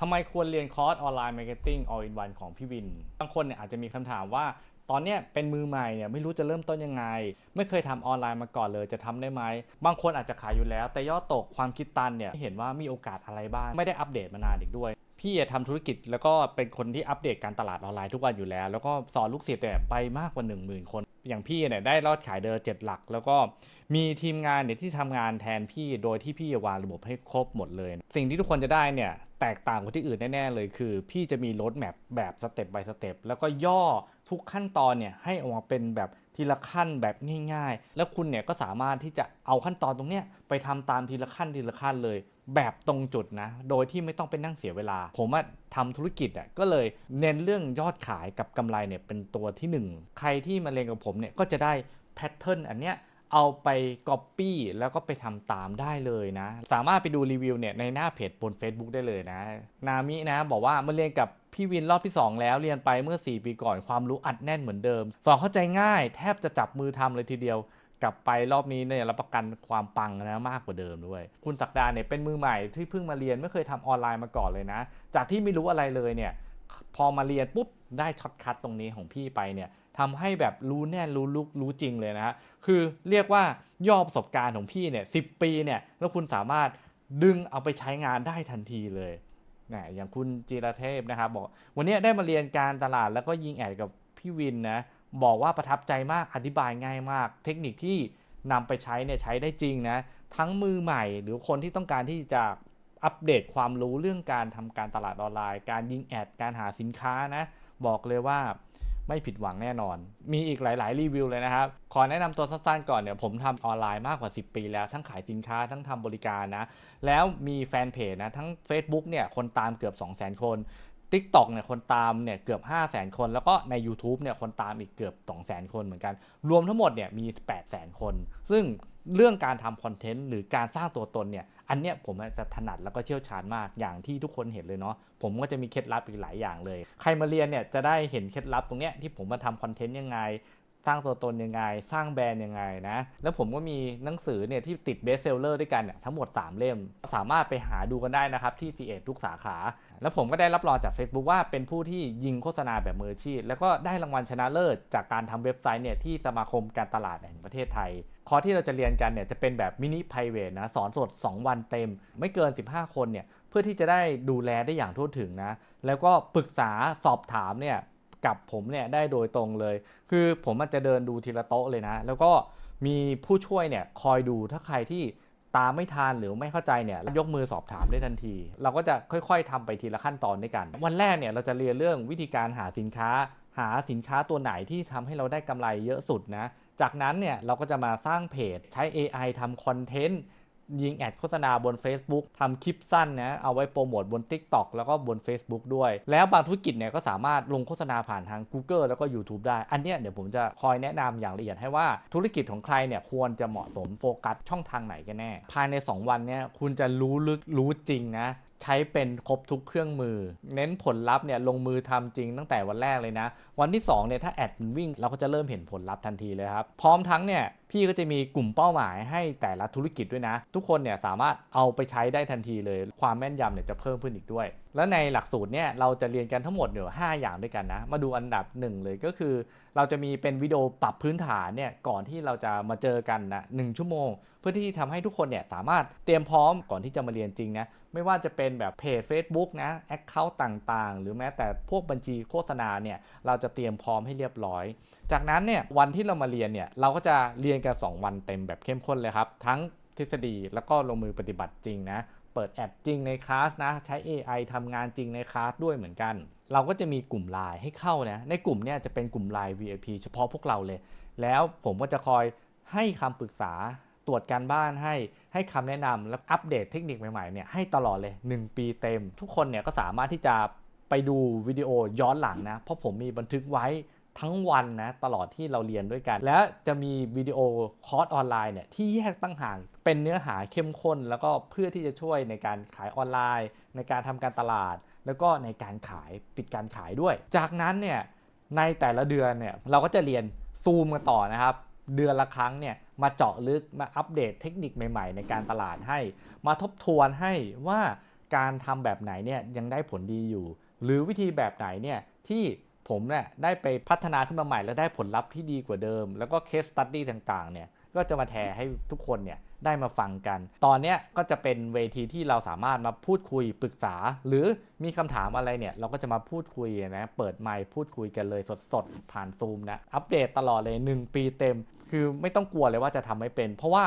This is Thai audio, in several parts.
ทำไมควรเรียนคอร์สออนไลน์มาร์เก็ตติ้ง all in one ของพี่วิน บางคนเนี่ยอาจจะมีคำถามว่า ตอนเนี้ยเป็นมือใหม่เนี่ยไม่รู้จะเริ่มต้นยังไง ไม่เคยทำออนไลน์มาก่อนเลยจะทำได้ไหม บางคนอาจจะขายอยู่แล้ว แต่ยอดตกความคิดตันเนี่ยเห็นว่ามีโอกาสอะไรบ้าง ไม่ได้อัปเดตมานานอีกด้วย พี่อะทำธุรกิจแล้วก็เป็นคนที่อัปเดตการตลาดออนไลน์ทุกวันอยู่แล้ว แล้วก็สอนลูกศิษย์เนี่ยไปมากกว่า 1 0,000 คน อย่างพี่เนี่ยได้รอดขายเดือนเจ็ดหลัก แล้วก็มีทีมงานเนี่ยที่ทำงานแทนพี่โดยที่พี่วางระบบให้ครบหมดเลย สิ่งที่ทุกคนจะได้เนี่ย แตกต่างกว่าที่อื่นแน่ๆเลยคือ พี่จะมีรถแมพแบบสเต็ป by สเต็ปแล้วก็ย่อทุกขั้นตอนเนี่ยให้ออกมาเป็นแบบทีละขั้นแบบง่ายๆ แล้วคุณเนี่ยก็สามารถที่จะเอาขั้นตอนตรงเนี้ยไปทำตามทีละขั้นทีละขั้นเลย แบบตรงจุดนะ โดยที่ไม่ต้องไปนั่งเสียเวลา ผมอะทำธุรกิจอะก็เลยเน้นเรื่องยอดขายกับกำไรเนี่ยเป็นตัวที่หนึ่งใครที่มาเรียนกับผมเนี่ยก็จะได้แพทเทิร์นอันเนี้ย เอาไป Copy แล้วก็ไปทำตามได้เลยนะ สามารถไปดูรีวิวเนี่ยในหน้าเพจบน Facebook ได้เลยนะ นามินะบอกว่ามาเรียนกับพี่วินรอบที่ 2 แล้วเรียนไปเมื่อ 4 ปีก่อนความรู้อัดแน่นเหมือนเดิม สอนเข้าใจง่าย แทบจะจับมือทำเลยทีเดียวกลับไปรอบนี้เนี่ยรับประกันความปังนะมากกว่าเดิมด้วย คุณศักดาเนี่ยเป็นมือใหม่ที่เพิ่งมาเรียนไม่เคยทำออนไลน์มาก่อนเลยนะ จากที่ไม่รู้อะไรเลยเนี่ยพอมาเรียนปุ๊บได้ช็อตคัทตรงนี้ของพี่ไปเนี่ย ทำให้แบบรู้แน่รู้ลุกรู้จริงเลยนะฮะคือเรียกว่าย่อประสบการณ์ของพี่เนี่ยสิปีเนี่ยแล้วคุณสามารถดึงเอาไปใช้งานได้ทันทีเลยนะอย่างคุณจีรเทพนะครับบอกวันนี้ได้มาเรียนการตลาดแล้วก็ยิงแอดกับพี่วินนะบอกว่าประทับใจมากอธิบายง่ายมาก เทคนิคที่นำไปใช้เนี่ยใช้ได้จริงนะทั้งมือใหม่หรือคนที่ต้องการที่จะอัปเดตความรู้เรื่องการทำการตลาดออนไลน์ การยิงแอดการหาสินค้านะบอกเลยว่า ไม่ผิดหวังแน่นอน มีอีกหลาย ๆ รีวิวเลยนะครับ ขอแนะนำตัวสั้น ๆ ก่อนเนี่ยผมทำออนไลน์มากกว่า 10 ปีแล้วทั้งขายสินค้าทั้งทำบริการนะ แล้วมีแฟนเพจนะทั้ง Facebook เนี่ยคนตามเกือบ 200,000 คน TikTok เนี่ยคนตามเนี่ยเกือบ 5 0 0 0 0 0 คน แล้วก็ใน YouTube เนี่ยคนตามอีกเกือบ 2 0 0 0 0 0 คนเหมือนกัน รวมทั้งหมดเนี่ยมี 8 0 0 0 0 0 คน ซึ่ง เรื่องการทำคอนเทนต์หรือการสร้างตัวตนเนี่ย อันเนี้ยผมจะถนัดแล้วก็เชี่ยวชาญมากอย่างที่ทุกคนเห็นเลยเนาะผมก็จะมีเคล็ดลับอีกหลายอย่างเลย ใครมาเรียนเนี่ยจะได้เห็นเคล็ดลับตรงเนี้ยที่ผมมาทำคอนเทนต์ยังไงสร้างตัวตนยังไง สร้างแบรนด์ยังไงนะ แล้วผมก็มีหนังสือเนี่ยที่ติดเบสเซลเลอร์ด้วยกันเนี่ยทั้งหมด 3 เล่ม สามารถไปหาดูกันได้นะครับ ที่ c ีเทุกสาขา แล้วผมก็ได้รับรองจาก Facebook ว่าเป็นผู้ที่ยิงโฆษณาแบบมืออาชีพ แล้วก็ได้รางวัลชนะเลิศจากการทำเว็บไซต์เนี่ยที่สมาคมการตลาดแห่งประเทศไทย คอร์สที่เราจะเรียนกันเนี่ยจะเป็นแบบมินิไพรเวทนะสอนสด 2 วันเต็ม ไม่เกิน 15 คนเนี่ยเพื่อที่จะได้ดูแลได้อย่างทั่วถึงนะ แล้วก็ปรึกษาสอบถามเนี่ยกับผมเนี่ยได้โดยตรงเลย คือผมมันจะเดินดูทีละโต๊ะเลยนะ แล้วก็มีผู้ช่วยเนี่ยคอยดูถ้าใครที่ตามไม่ทันหรือไม่เข้าใจเนี่ยยกมือสอบถามได้ทันที เราก็จะค่อยๆทำไปทีละขั้นตอนด้วยกัน วันแรกเนี่ยเราจะเรียนเรื่องวิธีการหาสินค้า หาสินค้าตัวไหนที่ทำให้เราได้กำไรเยอะสุดนะ จากนั้นเนี่ยเราก็จะมาสร้างเพจใช้ AI ทำคอนเทนต์ยิงแอดโฆษณาบน Facebook ทำคลิปสั้นนะเอาไว้โปรโมทบน TikTok แล้วก็บน Facebook ด้วย แล้วบางธุรกิจเนี่ยก็สามารถลงโฆษณาผ่านทาง Google แล้วก็ YouTube ได้ อันเนี้ยเดี๋ยวผมจะคอยแนะนำอย่างละเอียดให้ว่าธุรกิจของใครเนี่ยควรจะเหมาะสมโฟกัสช่องทางไหนกันแน่ ภายใน 2 วันเนี่ยคุณจะรู้ลึกรู้จริงนะ ใช้เป็นครบทุกเครื่องมือ เน้นผลลัพธ์เนี่ยลงมือทำจริงตั้งแต่วันแรกเลยนะ วันที่2เนี่ยถ้าแอดมันวิ่งเราก็จะเริ่มเห็นผลลัพธ์ทันทีเลยครับ พร้อมทั้งเนี่ยพี่ก็จะมีกลุ่มเป้าหมายให้แต่ละธุรกิจด้วยนะ ทุกคนเนี่ยสามารถเอาไปใช้ได้ทันทีเลย ความแม่นยำเนี่ยจะเพิ่มขึ้นอีกด้วย แล้วในหลักสูตรเนี่ยเราจะเรียนกันทั้งหมดเนี่ยวหอย่างด้วยกันนะ มาดูอันดับหนึ่งเลยก็คือ เราจะมีเป็นวิดีโอปรับพื้นฐานเนี่ยก่อนที่เราจะมาเจอกันนะหชั่วโมง เพื่อที่ทำให้ทุกคนเนี่ยสามารถเตรียมพร้อมก่อนที่จะมาเรียนจริงนะไม่ว่าจะเป็นแบบเพจ Facebook นะแอคเคาท์ต่างๆ หรือแม้แต่พวกบัญชีโฆษณาเนี่ยเราจะเตรียมพร้อมให้เรียบร้อย จากนั้นเนี่ยวันที่เรามาเรียนเนี่ยเราก็จะเรียนกัน 2 วันเต็มแบบเข้มข้นเลยครับ ทั้งทฤษฎีแล้วก็ลงมือปฏิบัติจริงนะ เปิดแอดจริงในคลาสนะ ใช้ AI ทำงานจริงในคลาสด้วยเหมือนกัน เราก็จะมีกลุ่มไลน์ให้เข้านะ ในกลุ่มเนี่ยจะเป็นกลุ่มไลน์ VIP เฉพาะพวกเราเลย แล้วผมก็จะคอยให้คำปรึกษาตรวจการบ้านให้ให้คำแนะนำแล้วอัปเดตเทคนิคใหม่ๆเนี่ยให้ตลอดเลย 1 ปีเต็ม ทุกคนเนี่ยก็สามารถที่จะไปดูวิดีโอย้อนหลังนะ เพราะผมมีบันทึกไว้ ทั้งวันนะตลอดที่เราเรียนด้วยกัน แล้วจะมีวิดีโอคอร์สออนไลน์เนี่ยที่แยกตั้งห่างเป็นเนื้อหาเข้มข้น แล้วก็เพื่อที่จะช่วยในการขายออนไลน์ ในการทำการตลาด แล้วก็ในการขายปิดการขายด้วย จากนั้นเนี่ยในแต่ละเดือนเนี่ยเราก็จะเรียนซูมกันต่อนะครับ เดือนละครั้งเนี่ยมาเจาะลึกมาอัปเดตเทคนิคใหม่ ๆ ในการตลาดให้ มาทบทวนให้ว่าการทำแบบไหนเนี่ยยังได้ผลดีอยู่ หรือวิธีแบบไหนเนี่ยที่ ผมเนี่ยได้ไปพัฒนาขึ้นมาใหม่ แล้วได้ผลลัพธ์ที่ดีกว่าเดิม แล้วก็เคสตัดดี้ต่างๆเนี่ยก็จะมาแชร์ให้ทุกคนเนี่ยได้มาฟังกัน ตอนนี้ก็จะเป็นเวทีที่เราสามารถมาพูดคุยปรึกษา หรือมีคำถามอะไรเนี่ย เราก็จะมาพูดคุยนะ เปิดไมค์พูดคุยกันเลยสดๆ ผ่านซูมนะ อัปเดตตลอดเลย 1 ปีเต็ม คือไม่ต้องกลัวเลยว่าจะทำไม่เป็น เพราะว่า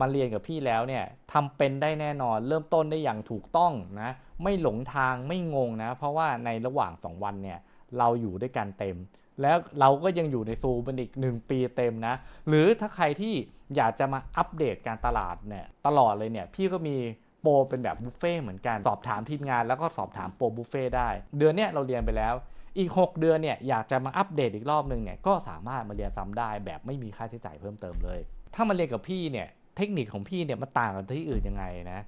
มาเรียนกับพี่แล้วเนี่ยทำเป็นได้แน่นอน เริ่มต้นได้อย่างถูกต้องนะ ไม่หลงทางไม่งงนะ เพราะว่าในระหว่าง 2 วันเนี่ย เราอยู่ด้วยกันเต็ม แล้วเราก็ยังอยู่ในซูมเป็นอีก 1 ปีเต็มนะ หรือถ้าใครที่อยากจะมาอัปเดตการตลาดเนี่ยตลอดเลยเนี่ยพี่ก็มีโปรเป็นแบบบุฟเฟ่เหมือนกัน สอบถามทีมงานแล้วก็สอบถามโปรบุฟเฟ่ได้ เดือนเนี้ยเราเรียนไปแล้วอีก 6 เดือนเนี่ยอยากจะมาอัปเดตอีกรอบหนึ่งเนี่ยก็สามารถมาเรียนซ้ำได้แบบไม่มีค่าใช้จ่ายเพิ่มเติมเลย ถ้ามาเรียนกับพี่เนี่ยเทคนิคของพี่เนี่ยมันต่างกับที่อื่นยังไงนะ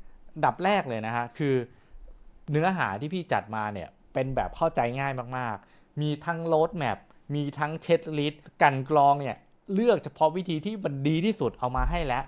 ดับแรกเลยนะฮะคือเนื้อหาที่พี่จัดมาเนี่ย เป็นแบบเข้าใจง่ายมากๆ มีทั้งโรดแมพมีทั้งเช็ดลิสต์กันกรองเนี่ยเลือกเฉพาะวิธีที่มันดีที่สุดเอามาให้แล้ว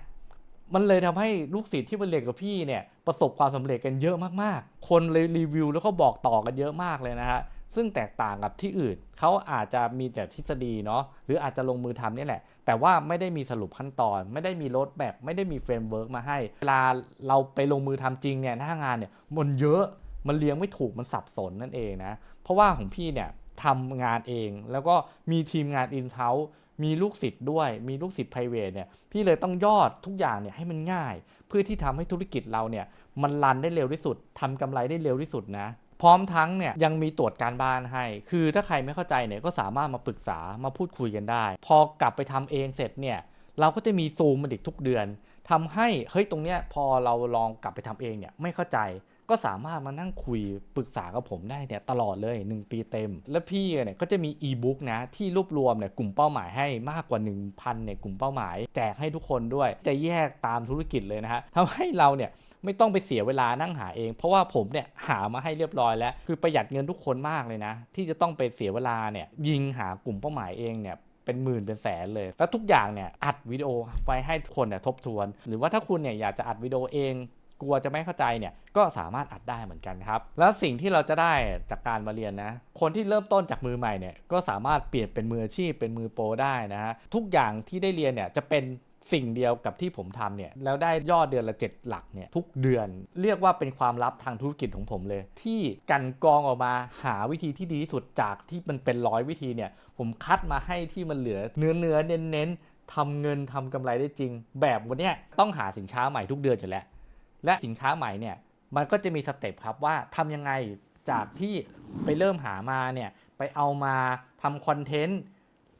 มันเลยทำให้ลูกศิษย์ที่มาเรียนกับพี่เนี่ยประสบความสำเร็จกันเยอะมากๆ คนเลยรีวิวแล้วก็บอกต่อกันเยอะมากเลยนะฮะซึ่งแตกต่างกับที่อื่น เขาอาจจะมีแต่ทฤษฎีเนาะหรืออาจจะลงมือทำนี่แหละ แต่ว่าไม่ได้มีสรุปขั้นตอน ไม่ได้มีรถแบบไม่ได้มีเฟรมเวิร์กมาให้ เวลาเราไปลงมือทำจริงเนี่ยหน้างานเนี่ยมันเยอะ มันเลี้ยงไม่ถูกมันสับสนนั่นเองนะ เพราะว่าของพี่เนี่ยทำงานเองแล้วก็มีทีมงานอินเ u ามีลูกศิษย์ด้วย มีลูกศิษย์ private เนี่ย พี่เลยต้องยอดทุกอย่างเนี่ยให้มันง่าย เพื่อที่ทำให้ธุรกิจเราเนี่ยมันรันได้เร็วที่สุดทำกำไรได้เร็วที่สุดนะ พร้อมทั้งเนี่ยยังมีตรวจการบ้านให้ คือถ้าใครไม่เข้าใจเนี่ยก็สามารถมาปรึกษามาพูดคุยกันได้ พอกลับไปทำเองเสร็จเนี่ยเราก็จะมีซูมมันอีกทุกเดือนทำให้เฮ้ยตรงเนี้ยพอเราลองกลับไปทำเองเนี่ยไม่เข้าใจ ก็สามารถมานั่งคุยปรึกษากับผมได้เนี่ยตลอดเลย 1 ปีเต็ม แล้วพี่เนี่ยก็จะมีอีบุ๊กนะที่รวบรวมเนี่ยกลุ่มเป้าหมายให้มากกว่า 1,000เนี่ยกลุ่มเป้าหมาย แจกให้ทุกคนด้วย จะแยกตามธุรกิจเลยนะฮะทำให้เราเนี่ยไม่ต้องไปเสียเวลานั่งหาเอง เพราะว่าผมเนี่ยหามาให้เรียบร้อยแล้ว คือประหยัดเงินทุกคนมากเลยนะ ที่จะต้องไปเสียเวลาเนี่ยยิงหากลุ่มเป้าหมายเองเนี่ยเป็นหมื่นเป็นแสนเลย แล้วทุกอย่างเนี่ยอัดวิดีโอไว้ให้ทุกคนเนี่ยทบทวน หรือว่าถ้าคุณเนี่ยอยากจะอัดวิดีโอเอง กลัวจะไม่เข้าใจเนี่ยก็สามารถอัดได้เหมือนกันครับ แล้วสิ่งที่เราจะได้จากการมาเรียนนะคนที่เริ่มต้นจากมือใหม่เนี่ยก็สามารถเปลี่ยนเป็นมืออาชีพเป็นมือโปรได้นะฮะทุกอย่างที่ได้เรียนเนี่ยจะเป็นสิ่งเดียวกับที่ผมทำเนี่ยแล้วได้ยอดเดือนละ 7 หลักเนี่ยทุกเดือนเรียกว่าเป็นความลับทางธุรกิจของผมเลย ที่กันกองออกมาหาวิธีที่ดีที่สุดจากที่มันเป็นร้อยวิธีเนี่ยผมคัดมาให้ที่มันเหลือเนื้อเนื้อเน้นเน้นทำเงินทำกำไรได้จริง แบบวันนี้ต้องหาสินค้าใหม่ทุกเดือนอยู่แล้ว และสินค้าใหม่เนี่ยมันก็จะมีสเต็ปครับว่าทำยังไงจากที่ไปเริ่มหามาเนี่ยไปเอามาทำคอนเทนต์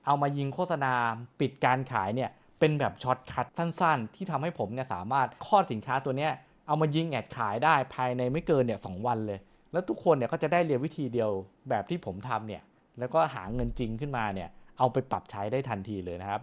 เอามายิงโฆษณาปิดการขายเนี่ยเป็นแบบช็อตคัทสั้นๆ ที่ทำให้ผมเนี่ยสามารถคลอดสินค้าตัวเนี้ยเอามายิงแอดขายได้ภายในไม่เกินเนี่ยสวันเลย แล้วทุกคนเนี่ยก็จะได้เรียนวิธีเดียวแบบที่ผมทำเนี่ยแล้วก็หาเงินจริงขึ้นมาเนี่ยเอาไปปรับใช้ได้ทันทีเลยนะครับ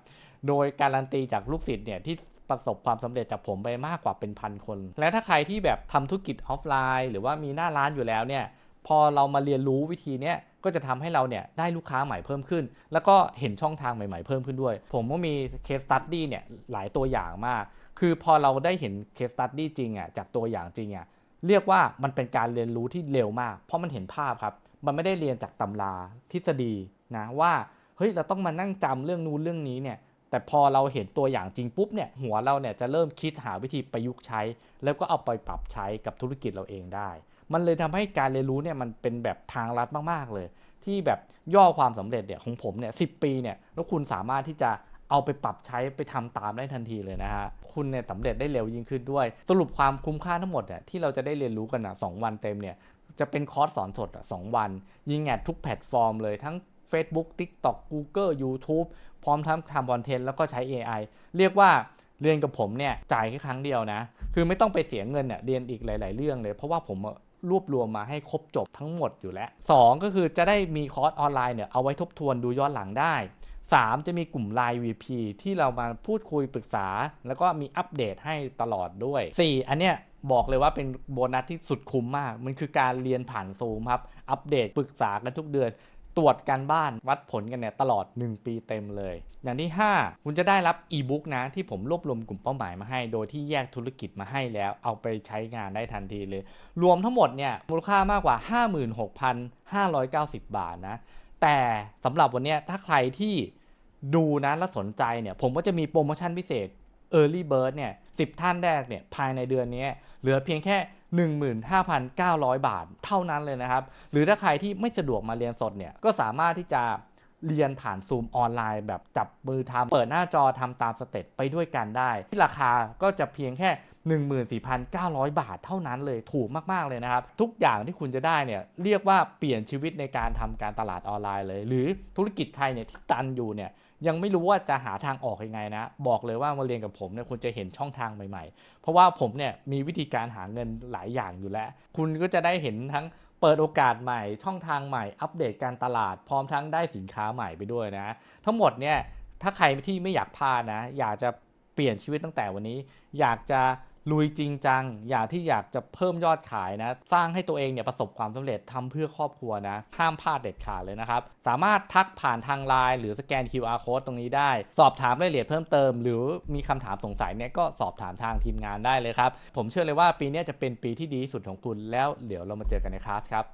โดยการันตีจากลูกศิษย์เนี่ยที่ ประสบความสำเร็จจากผมไปมากกว่าเป็นพันคน และถ้าใครที่แบบทำธุรกิจออฟไลน์ หรือว่ามีหน้าร้านอยู่แล้วเนี่ยพอเรามาเรียนรู้วิธีเนี้ยก็จะทำให้เราเนี่ยได้ลูกค้าใหม่เพิ่มขึ้น แล้วก็เห็นช่องทางใหม่ๆเพิ่มขึ้นด้วย ผมก็มีเคสตัดดี้เนี่ยหลายตัวอย่างมาก คือพอเราได้เห็นเคสตัดดี้จริงอะจากตัวอย่างจริงอะเรียกว่ามันเป็นการเรียนรู้ที่เร็วมาก เพราะมันเห็นภาพครับ มันไม่ได้เรียนจากตำราทฤษฎีนะว่าเฮ้ยเราต้องมานั่งจำเรื่องนู้นเรื่องนี้เนี่ย แต่พอเราเห็นตัวอย่างจริงปุ๊บเนี่ยหัวเราเนี่ยจะเริ่มคิดหาวิธีประยุกต์ใช้ แล้วก็เอาไปปรับใช้กับธุรกิจเราเองได้ มันเลยทำให้การเรียนรู้เนี่ยมันเป็นแบบทางลัดมากๆเลย ที่แบบย่อความสำเร็จเนี่ยของผมเนี่ยสิปีเนี่ยแล้วคุณสามารถที่จะเอาไปปรับใช้ไปทำตามได้ทันทีเลยนะฮะ คุณเนี่ยสำเร็จได้เร็วยิ่งขึ้นด้วย สรุปความคุ้มค่าทั้งหมดเนี่ยที่เราจะได้เรียนรู้กันอะสวันเต็มเนี่ยจะเป็นคอร์สสอนสดอะสวัน ยิงแอดทุกแพลตฟอร์มเลยทั้ง Facebook TikTok Google YouTube พร้อมทั้งทำคอนเทนต์แล้วก็ใช้ AI เรียกว่าเรียนกับผมเนี่ยจ่ายแค่ครั้งเดียวนะ คือไม่ต้องไปเสียเงินเนี่ยเรียนอีกหลาย ๆ เรื่องเลย เพราะว่าผมรวบรวมมาให้ครบจบทั้งหมดอยู่แล้ว 2 ก็คือจะได้มีคอร์สออนไลน์เนี่ยเอาไว้ทบทวนดูย้อนหลังได้ 3 จะมีกลุ่ม Line VP ที่เรามาพูดคุยปรึกษา แล้วก็มีอัปเดตให้ตลอดด้วย 4 อันเนี้ยบอกเลยว่าเป็นโบนัสที่สุดคุ้มมาก มันคือการเรียนผ่านซูมครับ อัปเดตปรึกษากันทุกเดือน ตรวจการบ้านวัดผลกันเนี่ยตลอด 1 ปีเต็มเลย อย่างที่ 5 คุณจะได้รับอีบุ๊กนะ ที่ผมรวบรวมกลุ่มเป้าหมายมาให้ โดยที่แยกธุรกิจมาให้แล้วเอาไปใช้งานได้ทันทีเลย รวมทั้งหมดเนี่ยมูลค่ามากกว่า 56,590 บาทนะ แต่สำหรับวันนี้ถ้าใครที่ดูนะและสนใจเนี่ยผมก็จะมีโปรโมชั่นพิเศษ Early Bird เนี่ย 10 ท่านแรกเนี่ยภายในเดือนนี้เหลือเพียงแค่15,900 บาทเท่านั้นเลยนะครับ หรือถ้าใครที่ไม่สะดวกมาเรียนสดเนี่ยก็สามารถที่จะ เรียนผ่านซูมออนไลน์ แบบจับมือทำเปิดหน้าจอทำตามสเต็ปไปด้วยกันได้ ที่ราคาก็จะเพียงแค่ 14,900 บาทเท่านั้นเลยถูกมาก ๆ เลยนะครับ ทุกอย่างที่คุณจะได้เนี่ยเรียกว่าเปลี่ยนชีวิตในการทำการตลาดออนไลน์เลย หรือธุรกิจใครเนี่ยที่ตันอยู่เนี่ยยังไม่รู้ว่าจะหาทางออกยังไงนะ บอกเลยว่ามาเรียนกับผมเนี่ยคุณจะเห็นช่องทางใหม่ ๆ เพราะว่าผมเนี่ยมีวิธีการหาเงินหลายอย่างอยู่แล้ว คุณก็จะได้เห็นทั้ง เปิดโอกาสใหม่ ช่องทางใหม่ อัปเดตการตลาด พร้อมทั้งได้สินค้าใหม่ไปด้วยนะ ทั้งหมดเนี่ย ถ้าใครที่ไม่อยากพลาดนะ อยากจะเปลี่ยนชีวิตตั้งแต่วันนี้ อยากจะ ลุยจริงจัง อย่าที่อยากจะเพิ่มยอดขายนะ สร้างให้ตัวเองเนี่ยประสบความสำเร็จทำเพื่อครอบครัวนะ ห้ามพลาดเด็ดขาดเลยนะครับ สามารถทักผ่านทางไลน์หรือสแกน QR code ตรงนี้ได้ สอบถามรายละเอียดเพิ่มเติม หรือมีคำถามสงสัยเนี่ยก็สอบถามทางทีมงานได้เลยครับ ผมเชื่อเลยว่าปีนี้จะเป็นปีที่ดีสุดของคุณแล้วเดี๋ยวเรามาเจอกันในคลาสครับ